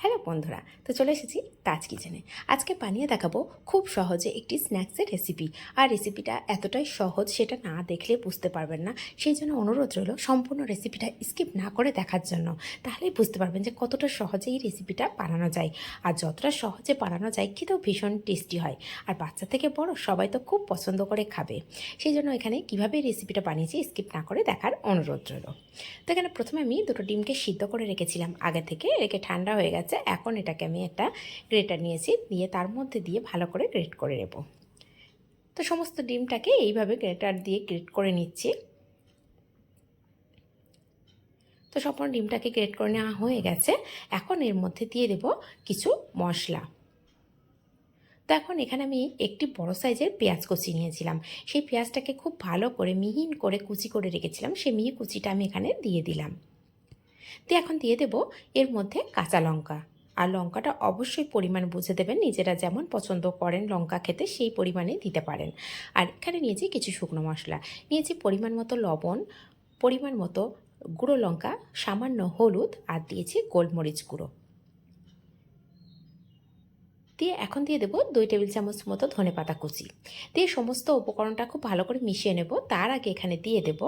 Hello বন্ধুরা, তো চলে এসেছি তাজ কিচেনে আজকে বানিয়ে দেখাবো খুব সহজে একটি স্ন্যাক্সের রেসিপি আর রেসিপিটা এতটাই সহজ সেটা না দেখলে বুঝতে পারবেন না। সেই জন্য অনুরোধ রইল সম্পূর্ণ রেসিপিটা স্কিপ না করে দেখার জন্য। তাহলেই বুঝতে পারবেন যে কতটা সহজে এই রেসিপিটা বানানো যায়। আর যতটা সহজে বানানো যায় খেতেও ভীষণ টেস্টি হয়। আর বাচ্চা থেকে বড় সবাই তো খুব পছন্দ করে খাবে। সেই জন্য এখানে কীভাবে রেসিপিটা বানিয়েছি স্কিপ না করে দেখার অনুরোধ রইল। তো এখানে প্রথমে আমি দুটো ডিমকে সিদ্ধ করে রেখেছিলাম। আগে থেকে রেখে ঠান্ডা হয়ে গেছে। এখন এটাকে আমি একটা গ্রেটার নিয়েছি, দিয়ে তার মধ্যে দিয়ে ভালো করে গ্রেট করে নেব। তো সমস্ত ডিমটাকে এইভাবে গ্রেটার দিয়ে গ্রেট করে নিচ্ছি। তো সম্পূর্ণ ডিমটাকে গ্রেট করে নেওয়া হয়ে গেছে। এখন এর মধ্যে দিয়ে দেব কিছু মশলা। তো এখন এখানে আমি একটি বড় সাইজের পেঁয়াজ কুচি নিয়েছিলাম। সেই পেঁয়াজটাকে খুব ভালো করে মিহিন করে কুচি করে রেখেছিলাম। সেই মিহি কুচিটা আমি এখানে দিয়ে দিলাম। দিয়ে এখন দিয়ে দেব এর মধ্যে কাঁচা লঙ্কা। আর লঙ্কাটা অবশ্যই পরিমাণ বুঝে দেবেন, নিজেরা যেমন পছন্দ করেন লঙ্কা খেতে সেই পরিমাণে দিতে পারেন। আর এখানে নিয়েছি কিছু শুকনো মশলা। নিয়েছি পরিমাণ মতো লবণ, পরিমাণ মতো গুঁড়ো লঙ্কা, সামান্য হলুদ আর দিয়েছি গোলমরিচ গুঁড়ো। দিয়ে এখন দিয়ে দেবো দুই টেবিল চামচ মতো ধনে পাতা কুচি। দিয়ে সমস্ত উপকরণটা খুব ভালো করে মিশিয়ে নেব। তার আগে এখানে দিয়ে দেব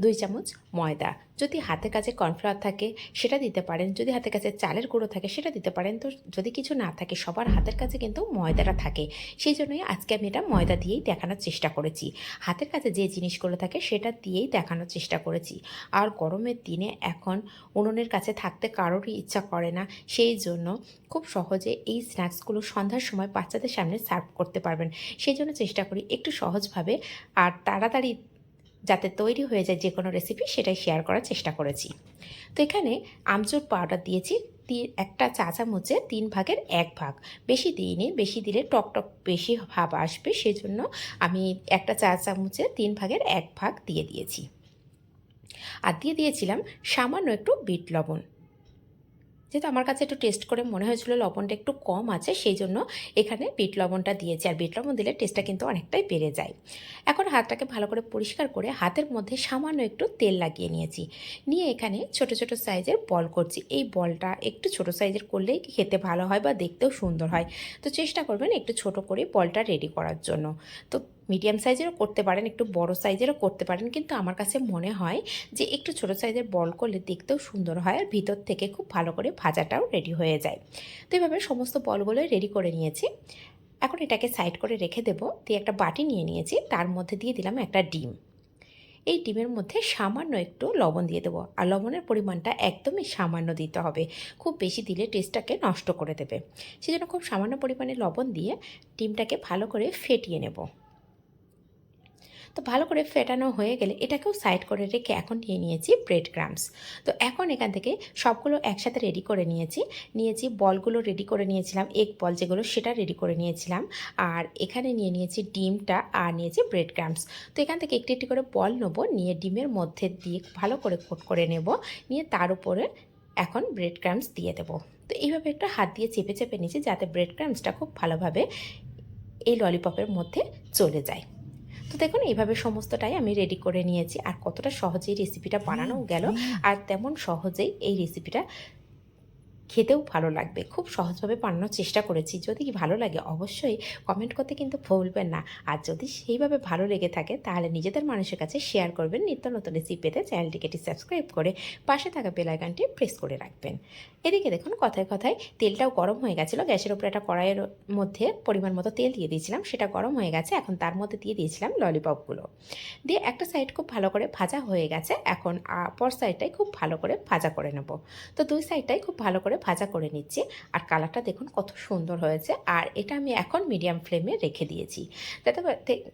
দুই চামচ ময়দা। যদি হাতে কাছে কর্নফ্লাওয়ার থাকে, সেটা দিতে পারেন। যদি হাতের কাছে চালের গুঁড়ো থাকে, সেটা দিতে পারেন। তো যদি কিছু না থাকে, সবার হাতের কাছে কিন্তু ময়দাটা থাকে। সেই জন্যই আজকে আমি এটা ময়দা দিয়েই দেখানোর চেষ্টা করেছি। হাতের কাছে যে জিনিসগুলো থাকে, সেটা দিয়েই দেখানোর চেষ্টা করেছি। আর গরমের দিনে এখন উনুনের কাছে থাকতে কারোরই ইচ্ছা করে না। সেই জন্য খুব সহজে এই স্ন্যাক্সগুলো সন্ধ্যার সময় বাচ্চাদের সামনে সার্ভ করতে পারবেন। সেই জন্য চেষ্টা করি একটু সহজভাবে আর তাড়াতাড়ি যাতে তৈরি হয়ে যায় যে কোনো রেসিপি সেটাই শেয়ার করার চেষ্টা করেছি। তো এখানে আমচুর পাউডার দিয়েছি, তিন, একটা চা চামচে তিন ভাগের এক ভাগ। বেশি দিইনি, বেশি দিলে টক টক বেশি ভাব আসবে সেই জন্য আমি একটা চা চামচে তিন ভাগের এক ভাগ দিয়ে দিয়েছি। আর দিয়ে দিয়েছিলাম সামান্য একটু বিট লবণ। যেহেতু আমার কাছে একটু টেস্ট করে মনে হয়েছিল লবণটা একটু কম আছে, সেই জন্য এখানে বিট লবণটা দিয়েছি। আর বিট লবণ দিলে টেস্টটা কিন্তু অনেকটাই বেড়ে যায়। এখন হাতটাকে ভালো করে পরিষ্কার করে হাতের মধ্যে সামান্য একটু তেল লাগিয়ে নিয়েছি। নিয়ে এখানে ছোট ছোট সাইজের বল করছি। এই বলটা একটু ছোট সাইজের করলেই খেতে ভালো হয় বা দেখতেও সুন্দর হয়। তো চেষ্টা করবেন একটু ছোট করে বলটা রেডি করার জন্য। তো মিডিয়াম সাইজেরও করতে পারেন, একটু বড় সাইজেরও করতে পারেন। কিন্তু আমার কাছে মনে হয় যে একটু ছোট সাইজের বল করলে দেখতেও সুন্দর হয় আর ভিতর থেকে খুব ভালো করে ভাজাটাও রেডি হয়ে যায়। তো এভাবে সমস্ত বলগুলোই রেডি করে নিয়েছি। এখন এটাকে সাইড করে রেখে দেবো। দিয়ে একটা বাটি নিয়ে নিয়েছি। তার মধ্যে দিয়ে দিলাম একটা ডিম। এই ডিমের মধ্যে সামান্য একটু লবণ দিয়ে দেবো। আর লবণের পরিমাণটা একদমই সামান্য দিতে হবে। খুব বেশি দিলে টেস্টটাকে নষ্ট করে দেবে। সেজন্য খুব সামান্য পরিমাণে লবণ দিয়ে ডিমটাকে ভালো করে ফেটিয়ে নেব। তো ভালো করে ফেটানো হয়ে গেলে এটাকেও সাইড করে রেখে এখন নিয়ে নিয়েছি ব্রেড ক্রামস তো এখন এখান থেকে সবগুলো একসাথে রেডি করে নিয়েছি। নিয়েছি বলগুলো রেডি করে নিয়েছিলাম এগ বল যেগুলো সেটা রেডি করে নিয়েছিলাম। আর এখানে নিয়ে নিয়েছি ডিমটা আর নিয়েছি ব্রেড ক্রামস তো এখান থেকে একটি একটি করে বল নেব, নিয়ে ডিমের মধ্যে দিয়ে ভালো করে কোট করে নেব, নিয়ে তার উপরে এখন ব্রেড ক্রামস দিয়ে দেবো। তো এইভাবে একটা হাত দিয়ে চেপে চেপে নিয়েছি যাতে ব্রেড ক্রামসটা খুব ভালোভাবে এই ললিপপের মধ্যে চলে যায়। তো দেখুন এইভাবে সমস্তটাই আমি রেডি করে নিয়েছি। আর কতটা সহজেই রেসিপিটা বানানো গেল। আর তেমন সহজেই এই রেসিপিটা খেতেও ভালো লাগবে। খুব সহজভাবে বানানোর চেষ্টা করেছি। যদি ভালো লাগে অবশ্যই কমেন্ট করতে কিন্তু ভুলবেন না। আর যদি সেইভাবে ভালো লেগে থাকে তাহলে নিজেদের মানুষের কাছে শেয়ার করবেন। নিত্য নতুন রেসিপি পেতে চ্যানেলটিকে সাবস্ক্রাইব করে পাশে থাকা বেলাইকানটি প্রেস করে রাখবেন। এদিকে দেখুন কথায় কথায় তেলটাও গরম হয়ে গেছিল। গ্যাসের উপরে একটা কড়াইয়ের মধ্যে পরিমাণ মতো তেল দিয়ে দিয়েছিলাম। সেটা গরম হয়ে গেছে। এখন তার মধ্যে দিয়ে দিয়েছিলাম ললিপপগুলো দিয়ে একটা সাইড খুব ভালো করে ভাজা হয়ে গেছে। এখন পর সাইডটাই খুব ভালো করে ভাজা করে নেব। তো দুই সাইডটাই খুব ভালো করে ভাজা করে নিচ্ছি। আর কালারটা দেখুন কত সুন্দর হয়েছে। আর এটা আমি এখন মিডিয়াম ফ্লেমে রেখে দিয়েছি। যাতে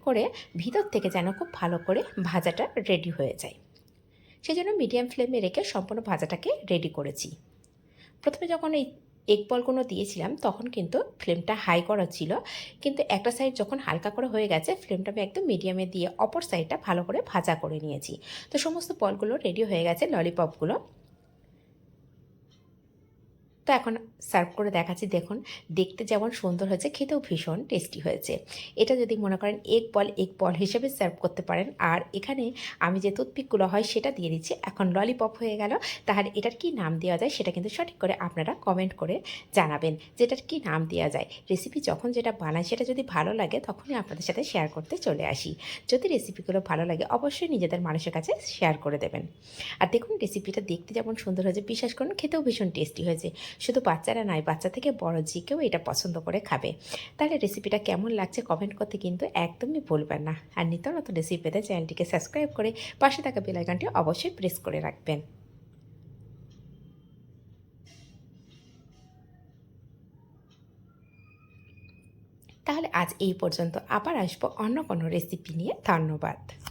করে ভিতর থেকে যেন খুব ভালো করে ভাজাটা রেডি হয়ে যায়। সেই জন্য মিডিয়াম ফ্লেমে রেখে সম্পূর্ণ ভাজাটাকে রেডি করেছি। প্রথমে যখন এই এগ বলগুলো দিয়েছিলাম, তখন কিন্তু ফ্লেমটা হাই করা ছিল। কিন্তু একটা সাইড যখন হালকা করে হয়ে গেছে ফ্লেমটা আমি একদম মিডিয়ামে দিয়ে অপর সাইডটা ভালো করে ভাজা করে নিয়েছি। তো সমস্ত বলগুলো রেডি হয়ে গেছে ললিপপগুলো তো এখন সার্ভ করে দেখাচ্ছি। দেখুন, দেখতে যেমন সুন্দর হয়েছে, খেতেও ভীষণ টেস্টি হয়েছে। এটা যদি মনে করেন এক বল এক বল হিসেবে সার্ভ করতে পারেন। আর এখানে আমি যে টুথপিকগুলো হয়, সেটা দিয়ে দিচ্ছি। এখন ললিপপ হয়ে গেল। তাহলে এটার কি নাম দেওয়া যায়, সেটা কিন্তু সঠিক করে আপনারা কমেন্ট করে জানাবেন যে এটার কী নাম দেওয়া যায়। রেসিপি যখন যেটা বানাই, সেটা যদি ভালো লাগে, তখনই আপনাদের সাথে শেয়ার করতে চলে আসি। যদি রেসিপিগুলো ভালো লাগে, অবশ্যই নিজেদের মানুষের কাছে শেয়ার করে দেবেন। আর দেখুন রেসিপিটা দেখতে যেমন সুন্দর হয়েছে, বিশ্বাস করুন, খেতেও ভীষণ টেস্টি হয়েছে। শুধু বাচ্চারা নয় বাচ্চা থেকে বড় কেউ এটা পছন্দ করে খাবে। তাহলে রেসিপিটা কেমন লাগছে কমেন্ট করতে কিন্তু একদমই ভুলবেন না। আর নিত্য নতুন রেসিপি পেতে চ্যানেলটিকে সাবস্ক্রাইব করে পাশে থাকা বেলাইকনটি অবশ্যই প্রেস করে রাখবেন। তাহলে আজ এই পর্যন্ত। আবার আসব অন্য কোনো রেসিপি নিয়ে। ধন্যবাদ।